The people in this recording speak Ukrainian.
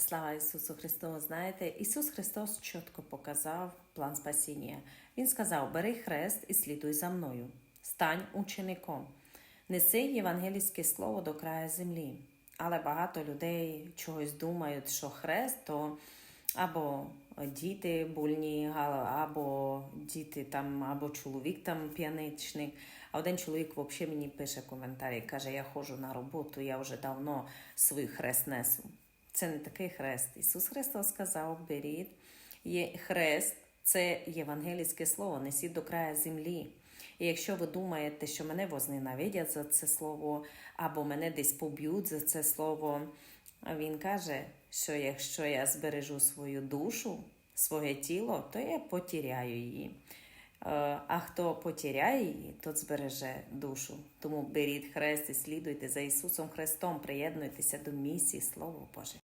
Слава Ісусу Христу! Знаєте, Ісус Христос чітко показав план спасіння. Він сказав: Бери хрест і слідуй за мною, стань учеником, неси євангельське слово до краю землі. Але багато людей чогось думають, що хрест то або діти больні, або діти там, або чоловік там п'яничник. А один чоловік взагалі мені пише коментарі, каже: Я ходжу на роботу, я вже давно свій хрест несу. Це не такий хрест. Ісус Христос сказав: беріть є хрест, це євангельське слово, несіть до краю землі. І якщо ви думаєте, що мене возненавидять за це слово, або мене десь поб'ють за це слово, він каже, що якщо я збережу свою душу, своє тіло, то я потіряю її. Е, А хто потіряє її, тот збереже душу. Тому беріть хрест і слідуйте за Ісусом Христом, приєднуйтеся до місії Слово Боже.